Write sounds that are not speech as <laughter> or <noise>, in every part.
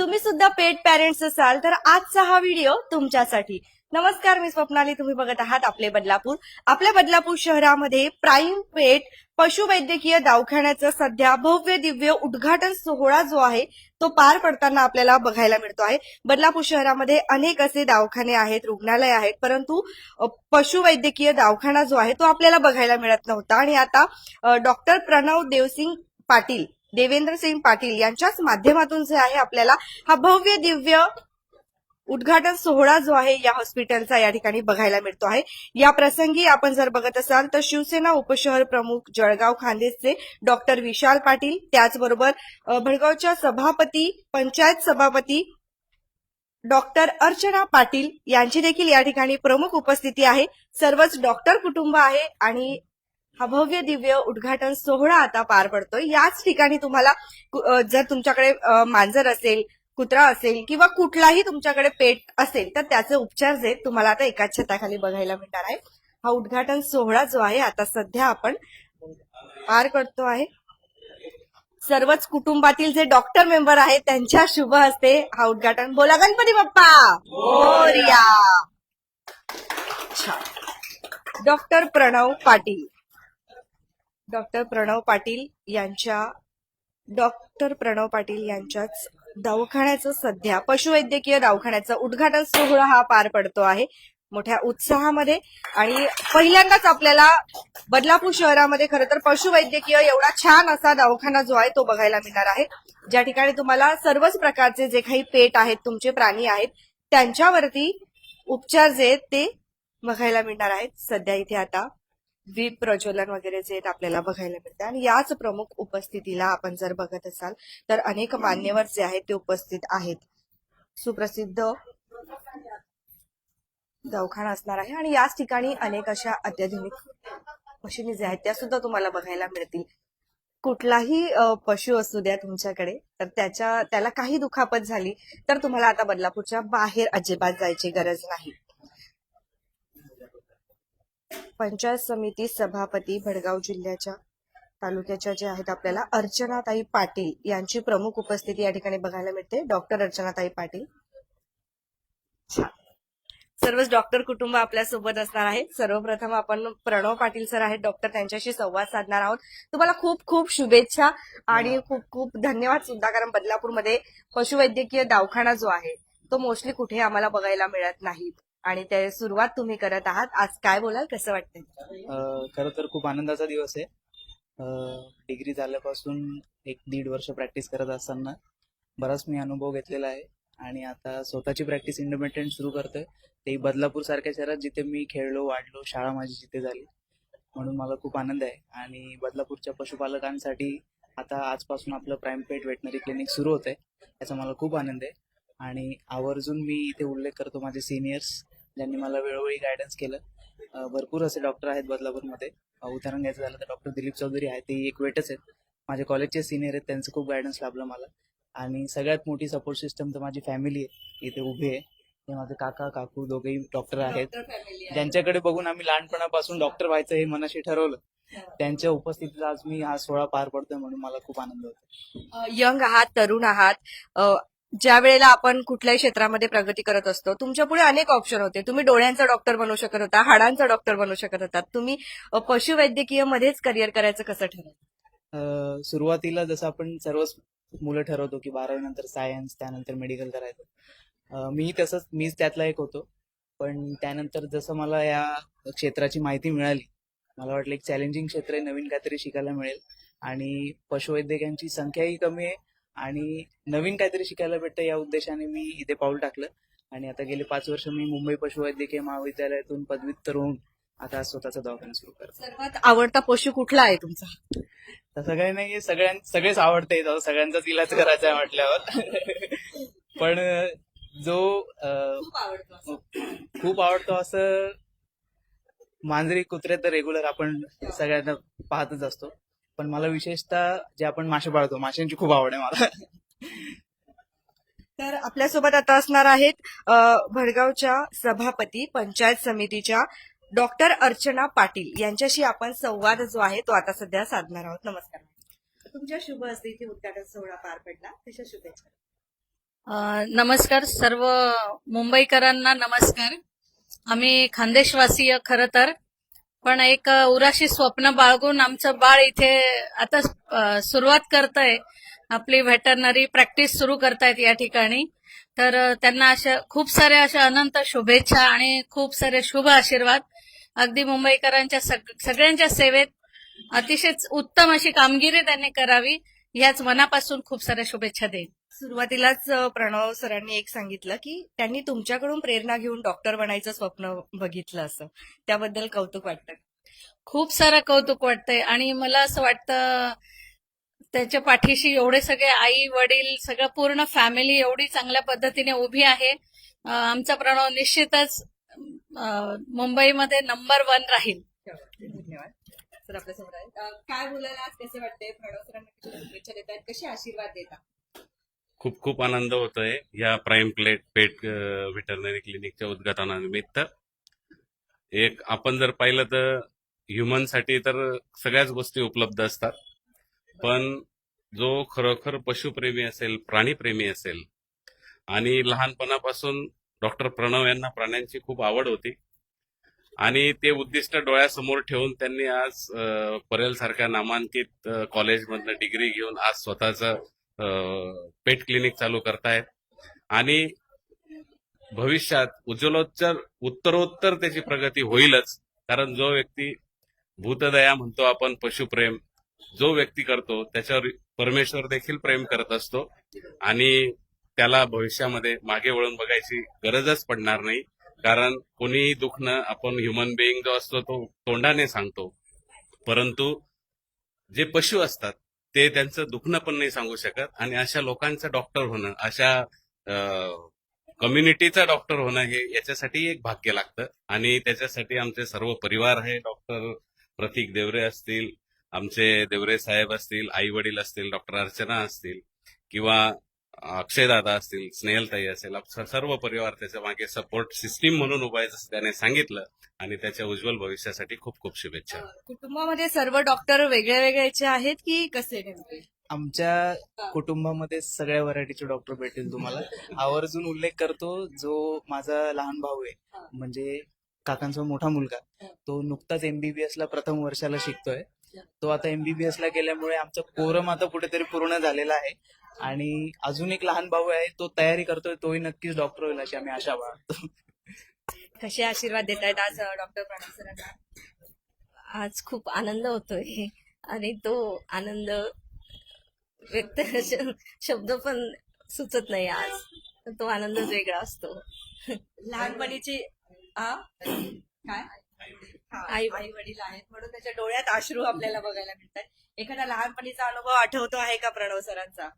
तुम्ही सुद्धा पेट पॅरेंट्स असाल तर आजचा हा व्हिडिओ तुमच्यासाठी. नमस्कार मी स्वप्नाली. तुम्ही बघत आहात आपले बदलापूर. आपल्या बदलापूर शहरामध्ये प्राईम पेट पशुवैद्यकीय दवाखान्याचं सध्या भव्य दिव्य उद्घाटन सोहळा जो आहे तो पार पडताना आपल्याला बघायला मिळतो आहे. बदलापूर शहरामध्ये अनेक असे दवाखाने आहेत रुग्णालय आहेत परंतु पशुवैद्यकीय दवाखाना जो आहे तो आपल्याला बघायला मिळत नव्हता. आणि आता डॉक्टर प्रणव देवसिंग पाटील देवेंद्र सिंग पाटील यांच्याच माध्यमातून जे आहे आपल्याला हा भव्य दिव्य उद्घाटन सोहळा जो आहे या हॉस्पिटलचा या ठिकाणी बघायला मिळतो आहे. या प्रसंगी आपण जर बघत असाल तर शिवसेना उपशहर प्रमुख जळगाव खांदेसचे डॉक्टर विशाल पाटील त्याचबरोबर भडगावच्या सभापती पंचायत सभापती डॉक्टर अर्चना पाटील यांची देखील या ठिकाणी प्रमुख उपस्थिती आहे. सर्वच डॉक्टर कुटुंब आहे आणि हा भव्य दिव्य उद्घाटन सोहळा आता पार पडतोय. याच ठिकाणी तुम्हाला जर तुमच्याकडे मांजर असेल कुत्रा असेल किंवा कुठलाही तुमच्याकडे पेट असेल तर त्याचे उपचार जे तुम्हाला आता एकाच छताखाली बघायला मिळणार आहे. हा उद्घाटन सोहळा जो आहे आता सध्या आपण पार करतो आहे. सर्वच कुटुंबातील जे डॉक्टर मेंबर आहेत त्यांच्या शुभ हस्ते हा उद्घाटन. बोला गणपती बाप्पा. डॉक्टर प्रणव पाटील. डॉक्टर प्रणव पाटील यांच्या डॉक्टर प्रणव पाटील यांच्याच दवाखान्याचं सध्या पशुवैद्यकीय दवाखान्याचं उद्घाटन सोहळा हा पार पडतो आहे. मोठ्या उत्साहामध्ये आणि पहिल्यांदाच आपल्याला बदलापूर शहरामध्ये खरं तर पशुवैद्यकीय एवढा छान असा दवाखाना जो आहे तो बघायला मिळणार आहे. ज्या ठिकाणी तुम्हाला सर्वच प्रकारचे जे काही पेट आहेत तुमचे प्राणी आहेत त्यांच्यावरती उपचार जे आहेत ते बघायला मिळणार आहेत. सध्या इथे आता दीप प्रज्वलन वगैरे जे आहेत आपल्याला बघायला मिळते. आणि याच प्रमुख उपस्थितीला आपण जर बघत असाल तर अनेक मान्यवर जे आहेत ते उपस्थित आहेत. सुप्रसिद्ध दवाखाना असणार आहे आणि याच ठिकाणी अनेक अशा अत्याधुनिक मशिनी ज्या आहेत त्या सुद्धा तुम्हाला बघायला मिळतील. कुठलाही पशु असू द्या तुमच्याकडे तर त्याच्या त्याला काही दुखापत झाली तर तुम्हाला आता बदलापूरच्या बाहेर अजिबात जायची गरज नाही. पंचायत समिती सभापती भडगाव जिल्ह्याच्या तालुक्याच्या जे आहेत आपल्याला अर्चनाताई पाटील यांची प्रमुख उपस्थिती या ठिकाणी बघायला मिळते. डॉक्टर अर्चनाताई पाटील. सर्वच डॉक्टर कुटुंब आपल्यासोबत असणार आहे सर्वप्रथम आपण प्रणव पाटील सर आहेत. डॉक्टर त्यांच्याशी संवाद साधणार आहोत. तुम्हाला खूप खूप शुभेच्छा आणि खूप खूप धन्यवाद सुद्धा. कारण बदलापूरमध्ये पशुवैद्यकीय दवाखाना जो आहे तो मोस्टली कुठे आम्हाला बघायला मिळत नाही. आणि ते सुरुवात तुम्ही करत आहात. आज काय बोलाल? कसं वाटतंय? खर तर खूप आनंदाचा दिवस आहे. डिग्री झाल्यापासून एक दीड वर्ष प्रॅक्टिस करत असताना बराच मी अनुभव घेतलेला आहे. आणि आता स्वतःची प्रॅक्टिस इंडिपेंडेंट सुरू करतोय. ते बदलापूर सारख्या शहरात जिथे मी खेळलो वाढलो शाळा माझी जिथे झाली म्हणून मला खूप आनंद आहे. आणि बदलापूरच्या पशुपालकांसाठी आता आजपासून आपलं प्राईम पेट वेटनरी क्लिनिक सुरू होत आहे याचा मला खूप आनंद आहे. आणि आवर्जून मी इथे उल्लेख करतो माझे सिनियर्स ज्यांनी मला वेळोवेळी गायडन्स केलं. भरपूर असे डॉक्टर आहेत बदलापूरमध्ये. उदाहरण घ्यायचं झालं तर डॉक्टर दिलीप चौधरी आहेत ते एक वेटच आहेत. माझे कॉलेजचे सिनियर आहेत त्यांचं खूप गायडन्स लाभलं मला. आणि सगळ्यात मोठी सपोर्ट सिस्टम तर माझी फॅमिली आहे. इथे उभी आहे. ते माझे काका काकू दोघेही डॉक्टर आहेत. ज्यांच्याकडे बघून आम्ही लहानपणापासून डॉक्टर व्हायचं हे मनाशी ठरवलं. त्यांच्या उपस्थितीत आज मी हा सोहळा पार पडतोय म्हणून मला खूप आनंद होतो यंग आहात तरुण आहात. ज्या वेळेला आपण कुठल्याही क्षेत्रामध्ये प्रगती करत असतो तुमच्यापुढे अनेक ऑप्शन होते. तुम्ही डोळ्यांचा डॉक्टर बनू शकत होता हाडांचा डॉक्टर बनू शकत होता. तुम्ही पशुवैद्यकीय मध्येच करिअर करायचं कसं ठरवलं? सुरुवातीला जसं आपण सर्वच मुलं ठरवतो की बारावी नंतर सायन्स त्यानंतर मेडिकल करायचं. मी तसंच मीच त्यातला एक होतो. पण त्यानंतर जसं मला या क्षेत्राची माहिती मिळाली मला वाटलं एक चॅलेंजिंग क्षेत्र आहे नवीन काहीतरी शिकायला मिळेल. आणि पशुवैद्यकांची संख्याही कमी आहे. आणि नवीन काहीतरी शिकायला भेटतं या उद्देशाने मी इथे पाऊल टाकलं. आणि आता गेले पाच वर्ष मी मुंबई पशुवैद्यकीय महाविद्यालयातून पदव्युत्तर होऊन आता स्वतःचा दवाखाना सुरू करतो सर्वात आवडता पशु कुठला आहे तुमचा? तसं काही नाहीये सगळ्यां सगळेच आवडते सगळ्यांचाच इलाज करायचा आहे म्हटल्यावर. पण जो अं, खूप आवडतो खूप आवडतो असं मांजरी कुत्रे तर रेग्युलर आपण सगळ्यांना पाहतच असतो. पण मला विशेषतः जे आपण मासे पाळतो माशांची खूप आवड आहे मला. तर आपल्यासोबत आता असणार आहेत भडगावच्या सभापती पंचायत समितीच्या डॉक्टर अर्चना पाटील. यांच्याशी आपण संवाद जो आहे तो आता सध्या साधणार आहोत. नमस्कार. तुमच्या शुभ हस्ते इथे उद्घाटन सोहळा पार पडला. त्याच्या शुभेच्छा. नमस्कार सर्व मुंबईकरांना नमस्कार. आम्ही खानदेशवासीय खर तर पण एक उराशी स्वप्न बाळगून आमचं बाळ इथे आता सुरुवात करतंय. आपली व्हेटरनरी प्रॅक्टिस सुरू करतायत या ठिकाणी. तर त्यांना अशा खूप साऱ्या अशा अनंत शुभेच्छा आणि खूप सारे शुभ आशीर्वाद. अगदी मुंबईकरांच्या सग- सगळ्यांच्या सेवेत अतिशय उत्तम अशी कामगिरी त्यांनी करावी याच मनापासून खूप साऱ्या शुभेच्छा देईन. सुरुवातीलाच प्रणव सरांनी एक सांगितलं की त्यांनी तुमच्याकडून प्रेरणा घेऊन डॉक्टर बनायचं स्वप्न बघितलं असं. त्याबद्दल कौतुक वाटतं खूप सारं कौतुक वाटतंय आणि मला असं वाटतं त्याच्या पाठीशी एवढे सगळे आई वडील सगळं पूर्ण फॅमिली एवढी चांगल्या पद्धतीने उभी आहे. आमचा प्रणव निश्चितच मुंबईमध्ये नंबर वन राहील. धन्यवाद. सर आपल्यासमोर काय बोलायला आज कसे वाटते प्रणव सरांना कशी शुभेच्छा देतात कसे आशीर्वाद देतात खूप खूप आनंद होतोय या प्राईम प्लेट पेट व्हेटरनरी क्लिनिकच्या उद्घाटनानिमित्त. एक आपण जर पाहिलं तर ह्युमनसाठी तर सगळ्याच गोष्टी उपलब्ध असतात. पण जो खरोखर पशुप्रेमी असेल प्राणीप्रेमी असेल आणि लहानपणापासून डॉक्टर प्रणव यांना प्राण्यांची खूप आवड होती आणि ते उद्दिष्ट डोळ्यासमोर ठेवून त्यांनी आज परेल सारख्या नामांकित कॉलेजमधनं डिग्री घेऊन आज स्वतःचं पेट क्लिनिक चालू करतायत. आणि भविष्यात उज्ज्वलोत्तर उत्तरोत्तर त्याची प्रगती होईलच. कारण जो व्यक्ती भूतदया म्हणतो आपण पशुप्रेम जो व्यक्ती करतो त्याच्यावर परमेश्वर देखील प्रेम करत असतो. आणि त्याला भविष्यामध्ये मागे वळून बघायची गरजच पडणार नाही. कारण कोणीही दुखणं आपण ह्युमन बिईंग जो असतो तो तोंडाने सांगतो. परंतु जे पशु असतात ते त्यांचं दुखणं पण नाही सांगू शकत. आणि अशा लोकांचं डॉक्टर होणं अशा कम्युनिटीचा डॉक्टर होणं हे याच्यासाठी एक भाग्य लागतं. आणि त्याच्यासाठी आमचे सर्व परिवार आहे. डॉक्टर प्रतीक देवरे असतील आमचे देवरे साहेब असतील आई वडील असतील डॉक्टर अर्चना असतील किंवा अक्षयदादा असतील स्नेहलताई असेल सर्व परिवार त्याच्यामागे सपोर्ट सिस्टीम म्हणून उभा आहे जसं त्याने सांगितलं. आणि त्याच्या उज्ज्वल भविष्यासाठी खूप खूप शुभेच्छा. कुटुंबामध्ये सर्व डॉक्टर वेगळ्या वेगळ्याचे आहेत की कसे आमच्या कुटुंबामध्ये सगळ्या व्हरायटीचे डॉक्टर भेटतील तुम्हाला. <laughs> आवर्जून उल्लेख करतो जो माझा लहान भाऊ आहे म्हणजे काकांचा मोठा मुलगा तो नुकताच एमबीबीएस ला प्रथम वर्षाला शिकतोय. तो आता एमबीबीएस ला गेल्यामुळे आमचं कोरम आता कुठेतरी पूर्ण झालेला आहे. आणि अजून एक लहान भाऊ आहे तो तयारी करतोय तोही नक्कीच डॉक्टर होईल अशी आम्ही आशा बाळगतो. कसे आशीर्वाद देत आहेत आज डॉक्टर प्रणव सरांना? आज खूप आनंद होतोय आणि तो आनंद व्यक्त <laughs> शब्द पण सुचत नाही आज. तर तो आनंदच वेगळा असतो. लहानपणीची आ? काय? आई आई वडील आहेत म्हणून त्याच्या डोळ्यात अश्रू आपल्याला बघायला मिळतात. एखादा लहानपणीचा अनुभव आठवतो आहे का प्रणव सरांचा?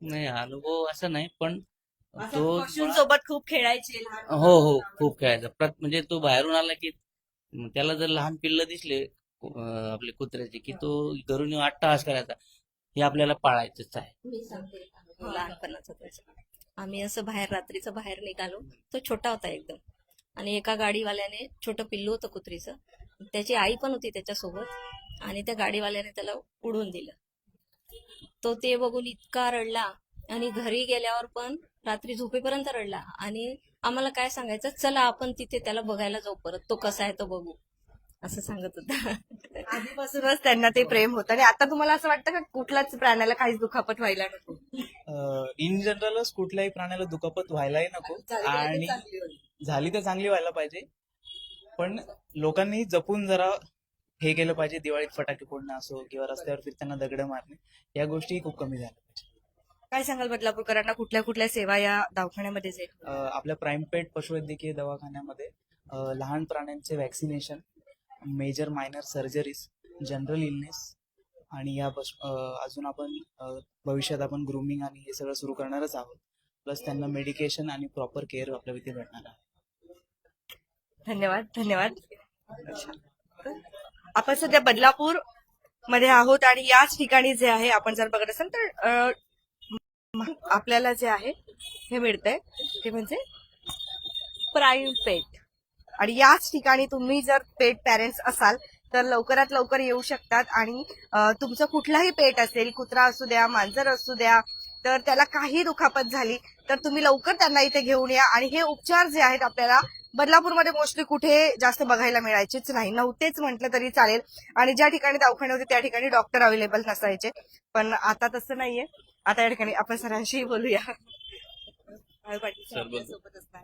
नाही अनुभव असा नाही पण तो पशूंसोबत खूप खेळायचे हो हो खूप खेळायचा. प्रत- म्हणजे तो बाहेरून आला की त्याला जर लहान पिल्ल दिसले आपले कुत्र्याचे की तो घरून येऊन अट्टहास करायचा हे आपल्याला पाळायचंच आहे. मी सांगते. लहानपणाचं आम्ही असं बाहेर रात्रीचं बाहेर निघालो. तो छोटा होता एकदम. आणि एका गाडीवाल्याने छोटं पिल्लू होतं कुत्रीचं. त्याची आई पण होती त्याच्यासोबत. आणि त्या गाडीवाल्याने त्याला उडून दिलं. तो ते बघून इतका रडला. आणि घरी गेल्यावर पण रात्री झोपेपर्यंत रडला. आणि आम्हाला काय सांगायचं? चला आपण तिथे त्याला बघायला जाऊ परत. तो कसा आहे तो बघू. असं सांगत होता. आधीपासूनच त्यांना ते प्रेम होतं. आणि आता तुम्हाला असं वाटतं का कुठल्याच प्राण्याला काहीच दुखापत व्हायला नको? इन जनरलच कुठल्याही प्राण्याला दुखापत व्हायलाही नको. आणि झाली तर चांगली व्हायला पाहिजे. पण लोकांनी जपून जरा हे केलं पाहिजे दिवाळीत फटाके फोडणं असो किंवा रस्त्यावर फिरताना दगड मारणे या गोष्टी खूप कमी झाल्या पाहिजे काय सांगाल बदलापूरकरांना? कुठल्या कुठल्या सेवा या दवाखान्यामध्ये अं, आपल्या प्राईमपेट पशुवैद्यकीय दवाखान्यामध्ये अं, लहान प्राण्यांचे vaccination major minor surgeries general illness आणि या अं, अजून आपण अं, भविष्यात आपण ग्रुमिंग आणि हे सगळं सुरू करणारच आहोत. प्लस त्यांना मेडिकेशन आणि प्रॉपर केअर आपल्या इथे भेटणार आहे. धन्यवाद धन्यवाद. आपण सध्या बदलापूरमध्ये आहोत आणि याच ठिकाणी जे आहे आपण जर बघत असाल तर आपल्याला जे आहे हे मिळतंय. ते म्हणजे प्राईम पेट. आणि याच ठिकाणी तुम्ही जर पेट पॅरेंट्स असाल तर लवकरात लवकर येऊ शकतात आणि तुमचं कुठलाही पेट असेल कुत्रा असू द्या मांजर असू द्या तर त्याला काही दुखापत झाली तर तुम्ही लवकर त्यांना इथे घेऊन या. आणि हे उपचार जे आहेत आपल्याला बदलापूरमध्ये मोस्टली कुठे जास्त बघायला मिळायचेच नाही. नव्हतेच म्हटलं तरी चालेल. आणि ज्या ठिकाणी दवाखाने होते त्या ठिकाणी डॉक्टर अवेलेबल नसायचे. पण आता तसं नाहीये. आता या ठिकाणी आपण सरांशी बोलूया. असणार.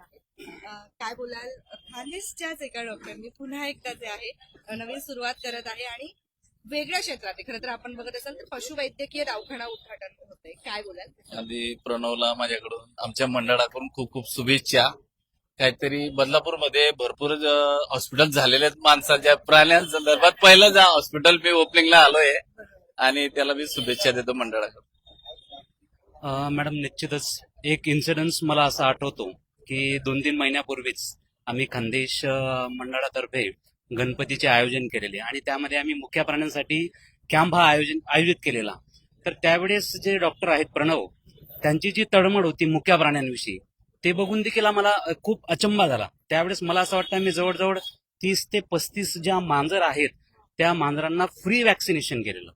अं, काय बोलाल? खानदेशच्याच एका डॉक्टरनी पुन्हा एकदा जे आहे नवीन सुरुवात करत आहे आणि वेगळ्या क्षेत्रात. खरं तर आपण बघत असाल तर पशुवैद्यकीय दवाखाना उद्घाटन होतंय. काय बोलाल? आधी प्रणवला माझ्याकडून. आमच्या मंडळाकडून खूप खूप शुभेच्छा. काहीतरी बदलापूरमध्ये भरपूर हॉस्पिटल झालेले आहेत माणसाच्या प्राण्यांसंदर्भात. पहिलं जा हॉस्पिटल मी ओपनिंगला आलोय आणि त्याला मी शुभेच्छा देतो मंडळाकडून. मॅडम निश्चितच एक इन्सिडन्स मला असा आठवतो की दोन तीन महिन्यापूर्वीच आम्ही खानदेश मंडळातर्फे गणपतीचे आयोजन केलेले आणि त्यामध्ये आम्ही मुख्या प्राण्यांसाठी कॅम्प हा आयोजन आयोजित केलेला. तर त्यावेळेस जे डॉक्टर आहेत प्रणव त्यांची जी तळमळ होती मुख्या प्राण्यांविषयी ते बघून देखील आम्हाला खूप अचंबा झाला. त्यावेळेस मला असं वाटतं आम्ही जवळजवळ तीस ते पस्तीस ज्या मांजर आहेत त्या मांजरांना फ्री वॅक्सिनेशन केलेलं.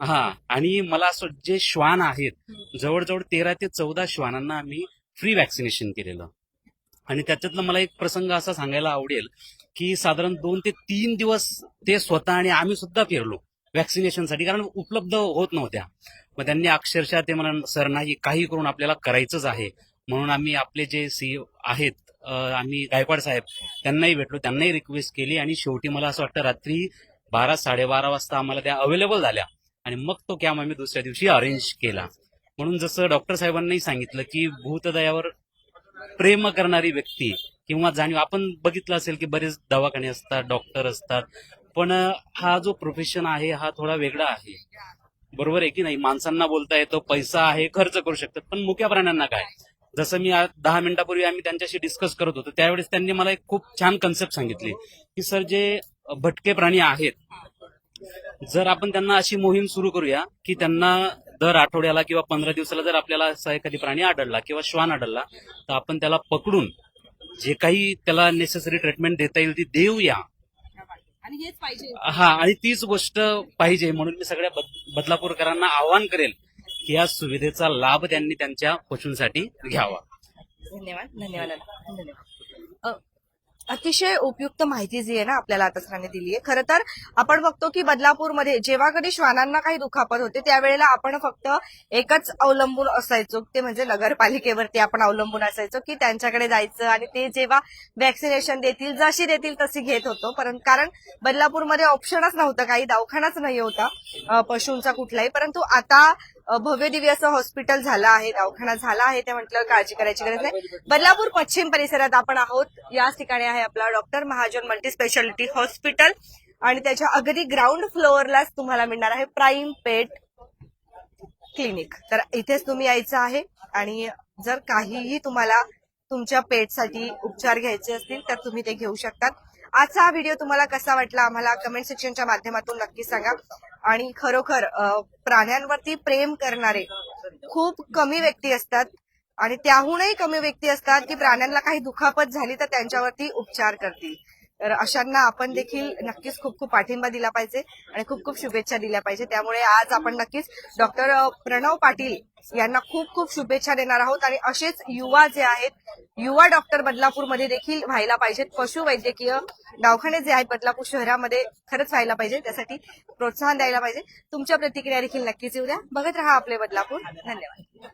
हा आणि मला असं जे श्वान आहेत जवळजवळ तेरा ते चौदा श्वानांना आम्ही फ्री वॅक्सिनेशन केलेलं. आणि त्याच्यातलं मला एक प्रसंग असा सांगायला आवडेल की साधारण दोन ते तीन दिवस ते स्वतः आणि आम्ही सुद्धा फिरलो वॅक्सिनेशनसाठी कारण उपलब्ध होत नव्हत्या. मग त्यांनी अक्षरशः ते मला सर नाही काही करून आपल्याला करायचंच आहे. म्हणून आम्ही आपले जे सी आहेत आम्ही गायकवाड साहेब त्यांनाही भेटलो त्यांनाही रिक्वेस्ट केली आणि शेवटी मला असं वाटतं रात्री बारा साडेबारा वाजता आम्हाला त्या अवेलेबल झाल्या आणि मग तो कॅम्प आम्ही दुसऱ्या दिवशी अरेंज केला. म्हणून जसं डॉक्टर साहेबांनाही सांगितलं की भूतदयावर प्रेम करणारी व्यक्ती किंवा जाणीव आपण बघितलं असेल की बरेच दवाखाने असतात डॉक्टर असतात पण हा जो प्रोफेशन आहे हा थोडा वेगळा आहे. बरोबर आहे की नाही? माणसांना बोलता येतो पैसा आहे खर्च करू शकतात पण मुक्या प्राण्यांना काय? जसं मी आज दहा मिनिटापूर्वी आम्ही त्यांच्याशी डिस्कस करत होतो त्यावेळेस त्यांनी मला एक खूप छान कन्सेप्ट सांगितली की सर जे भटके प्राणी आहेत जर आपण त्यांना अशी मोहीम सुरू करूया की त्यांना दर आठवड्याला किंवा पंधरा दिवसाला जर आपल्याला असा एखादी प्राणी आढळला किंवा श्वान आढळला तर आपण त्याला पकडून जे काही त्याला नेसेसरी ट्रीटमेंट देता येईल ती देऊया. आणि हेच पाहिजे. हा आणि तीच गोष्ट पाहिजे म्हणून मी सगळ्या बद- बदलापूरकरांना आवाहन करेल या सुविधेचा लाभ त्यांनी त्यांच्या पशूंसाठी घ्यावा. धन्यवाद धन्यवाद दादा. धन्यवाद. अ, अतिशय उपयुक्त माहिती जी आहे ना आपल्याला आता सरांनी दिली आहे खरं तर आपण बघतो की बदलापूरमध्ये जेव्हा कधी श्वानांना काही दुखापत होते त्यावेळेला आपण फक्त एकच अवलंबून असायचो ते म्हणजे नगरपालिकेवरती आपण अवलंबून असायचो की त्यांच्याकडे जायचं आणि ते जेव्हा वॅक्सिनेशन देतील जशी देतील तशी घेत होतो. परंतु कारण बदलापूरमध्ये ऑप्शनच नव्हतं काही दवाखानाच नाही होता अ, पशूंचा कुठलाही. परंतु आता भव्य दिव्य असं हॉस्पिटल झालं आहे दवाखाना झाला आहे ते म्हटलं काळजी करायची गरज नाही. बदलापूर पश्चिम परिसरात आपण आहोत. याच ठिकाणी आहे आपला doctor Mahajan multi speciality hospital. आणि त्याच्या अगदी ग्राउंड फ्लोअरलाच तुम्हाला मिळणार आहे प्राईम पेट क्लिनिक. तर इथेच तुम्ही यायचं आहे. आणि जर काहीही तुम्हाला तुमच्या पेटसाठी उपचार घ्यायचे असतील तर तुम्ही ते घेऊ शकतात. आजचा हा व्हिडिओ तुम्हाला कसा वाटला आम्हाला कमेंट सेक्शनच्या माध्यमातून नक्की सांगा. आणि खरोखर प्राण्यांवरती प्रेम करणारे खूप कमी व्यक्ती असतात आणि त्याहूनही कमी व्यक्ती असतात की प्राण्यांना काही दुखापत झाली तर त्यांच्यावरती उपचार करतील. तर अशांना आपण देखील नक्कीच खूप खूप पाठिंबा दिला पाहिजे आणि खूप खूप शुभेच्छा दिल्या पाहिजे. त्यामुळे आज आपण नक्कीच डॉक्टर प्रणव पाटील यांना खूप खूप शुभेच्छा देणार आहोत आणि असेच युवा जे आहेत युवा डॉक्टर बदलापूरमध्ये देखील व्हायला पाहिजेत. पशुवैद्यकीय दवाखाने जे आहेत बदलापूर शहरामध्ये खरंच व्हायला पाहिजे. त्यासाठी प्रोत्साहन द्यायला पाहिजे. तुमच्या प्रतिक्रिया देखील नक्कीच येऊ द्या. बघत राहा आपले बदलापूर. धन्यवाद.